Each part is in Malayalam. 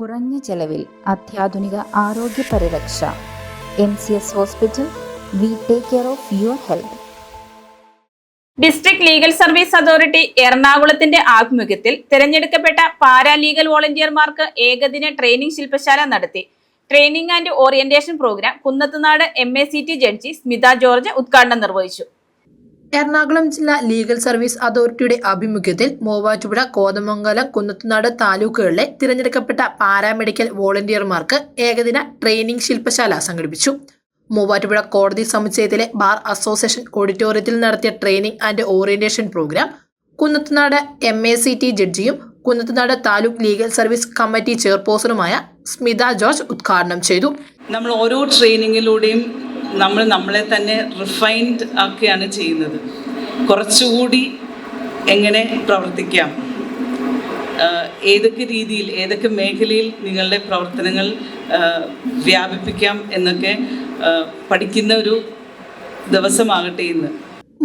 കുറഞ്ഞ ചെലവിൽ അത്യാധുനിക ആരോഗ്യ പരിരക്ഷ. M C S hospital we take care of your health. District legal service authority എറണാകുളത്തിന്റെ ആഭിമുഖ്യത്തിൽ തിരഞ്ഞെടുക്കപ്പെട്ട പാരാ ലീഗൽ വോളണ്ടിയർമാർക്ക് ഏകദിന ട്രെയിനിംഗ് ശില്പശാല നടത്തി. Training and orientation programme Kunnathunad M judge Smitha George ഉദ്ഘാടനം നിർവഹിച്ചു. എറണാകുളം ജില്ലാ ലീഗൽ സർവീസ് അതോറിറ്റിയുടെ ആഭിമുഖ്യത്തിൽ മൂവാറ്റുപുഴ കോതമംഗലം കുന്നത്തുനാട് താലൂക്കുകളിലെ തിരഞ്ഞെടുക്കപ്പെട്ട പാരാമെഡിക്കൽ വോളണ്ടിയർമാർക്ക് ഏകദിന ട്രെയിനിംഗ് ശില്പശാല സംഘടിപ്പിച്ചു. മൂവാറ്റുപുഴ കോടതി സമുച്ചയത്തിലെ ബാർ അസോസിയേഷൻ ഓഡിറ്റോറിയത്തിൽ നടത്തിയ training and orientation programme Kunnathunad M A C T ജഡ്ജിയും Kunnathunad taluk legal service committee ചെയർപേഴ്സണുമായ Smitha George ഉദ്ഘാടനം ചെയ്തു. നമ്മൾ ഓരോ ട്രെയിനിങ്ങിലൂടെയും നമ്മൾ നമ്മളെ തന്നെ റിഫൈൻഡ് ആക്കുകയാണ് ചെയ്യുന്നത്. കുറച്ചുകൂടി എങ്ങനെ പ്രവർത്തിക്കാം? ഏതൊക്കെ രീതിയിൽ ഏതൊക്കെ മേഖലയിൽ നിങ്ങളുടെ പ്രവർത്തനങ്ങൾ വ്യാപിപ്പിക്കാം എന്നൊക്കെ പഠിക്കുന്ന ഒരു ദിവസമാകട്ടെ ഇന്ന്.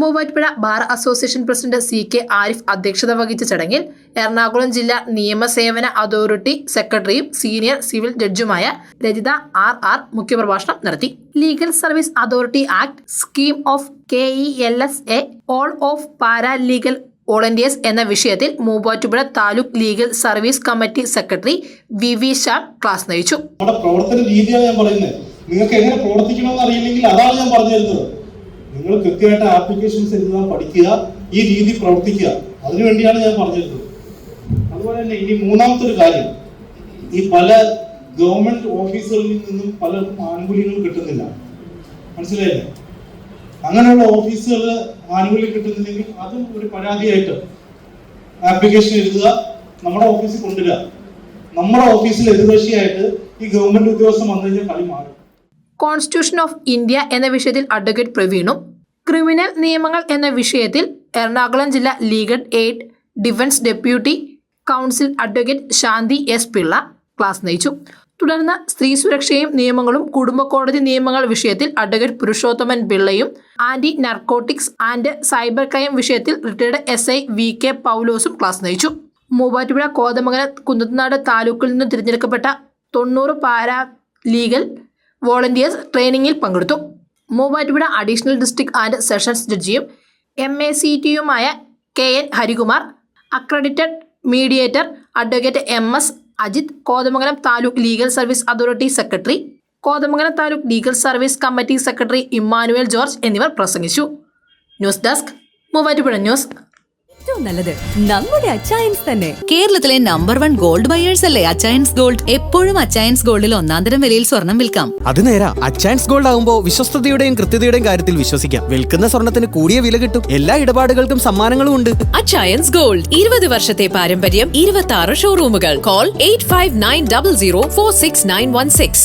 Muvattupuzha bar association president C K Arif അധ്യക്ഷത വഹിച്ച ചടങ്ങിൽ എറണാകുളം ജില്ലാ നിയമസേവന അതോറിറ്റി സെക്രട്ടറിയും സീനിയർ സിവിൽ ജഡ്ജുമായ രജിത ആർ ആർ മുഖ്യപ്രഭാഷണം നടത്തി. Legal service authority act scheme of K E L S A all of para legal volunteers എന്ന വിഷയത്തിൽ Muvattupuzha taluk legal service committee secretary V V Sha class നയിച്ചു. ഞാൻ പറയുന്നത്. നിങ്ങൾക്ക് എങ്ങനെ പ്രവർത്തിക്കണമെന്ന് അറിയില്ലെങ്കിൽ അതാണ് ഞാൻ പറഞ്ഞു തരുന്നത്. നിങ്ങൾ കൃത്യമായിട്ട് ആപ്ലിക്കേഷൻസ് എഴുതുക പഠിക്കുക ഈ രീതി പ്രവർത്തിക്കുക. അതിനുവേണ്ടിയാണ് ഞാൻ പറഞ്ഞിരുന്നത്. അതുപോലെ തന്നെ ഇനി മൂന്നാമത്തെ ഒരു കാര്യം. ഈ പല ഗവൺമെന്റ് ഓഫീസുകളിൽ നിന്നും പല ആനുകൂല്യങ്ങൾ കിട്ടുന്നില്ല. മനസ്സിലായില്ലേ? അങ്ങനെയുള്ള ഓഫീസുകൾ ആനുകൂല്യം കിട്ടുന്നില്ലെങ്കിൽ അതും ഒരു പരാതിയായിട്ട് ആപ്ലിക്കേഷൻ എഴുതുക നമ്മുടെ ഓഫീസിൽ കൊണ്ടുവരിക. നമ്മുടെ ഓഫീസിൽ എതിർകക്ഷിയായിട്ട് ഈ ഗവൺമെന്റ് ഉദ്യോഗസ്ഥൻ വന്നു കഴിഞ്ഞാൽ കളി മാറും. കോൺസ്റ്റിറ്റ്യൂഷൻ ഓഫ് ഇന്ത്യ എന്ന വിഷയത്തിൽ അഡ്വക്കേറ്റ് പ്രവീണും ക്രിമിനൽ നിയമങ്ങൾ എന്ന വിഷയത്തിൽ എറണാകുളം ജില്ലാ legal aid defence deputy counsel advocate Shanthi S Pillai class നയിച്ചു. തുടർന്ന് സ്ത്രീ സുരക്ഷയും നിയമങ്ങളും കുടുംബ കോടതി നിയമങ്ങൾ വിഷയത്തിൽ advocate Purushothaman പിള്ളയും anti narcotics and cyber crime വിഷയത്തിൽ retired S I V K പൗലോസും ക്ലാസ് നയിച്ചു. മൂവാറ്റുപുഴ കോതമംഗലം കുന്നത്തനാട് താലൂക്കിൽ നിന്ന് തിരഞ്ഞെടുക്കപ്പെട്ട തൊണ്ണൂറ് പാരാ ലീഗൽ വോളണ്ടിയേഴ്സ് ട്രെയിനിങ്ങിൽ പങ്കെടുത്തു. Muvattupuzha additional district and sessions ജഡ്ജിയും M A C ടിയുമായ K N Harikumar accredited mediator advocate M S Ajith Kothamangalam taluk legal service authority secretary Kothamangalam taluk legal service committee secretary Emmanuel George എന്നിവർ പ്രസംഗിച്ചു. News desk Muvattupuzha news. ഏറ്റവും നല്ലത് നമ്മുടെ അച്ചായൻസ് തന്നെ. കേരളത്തിലെ നമ്പർ വൺ ഗോൾഡ് ബയേഴ്സ് അല്ലേ അച്ചായൻസ് ഗോൾഡ് എപ്പോഴും അച്ചായൻസ് ഗോൾഡിൽ ഒന്നാന്തരം വിലയിൽ സ്വർണം വിൽക്കാം. അത് നേരാ. അച്ചായൻസ് ഗോൾഡ് ആകുമ്പോൾ വിശ്വസ്തയുടെയും കൃത്യതയുടെയും കാര്യത്തിൽ വിശ്വസിക്കാം. വിൽക്കുന്ന സ്വർണത്തിന് കൂടിയ വില കിട്ടും. എല്ലാ ഇടപാടുകൾക്കും സമ്മാനങ്ങളും ഉണ്ട്. അച്ചായൻസ് ഗോൾഡ് ഇരുപത് വർഷത്തെ പാരമ്പര്യം ഇരുപത്തി ആറ് ഷോറൂമുകൾ call eight five nine double zero four six nine one six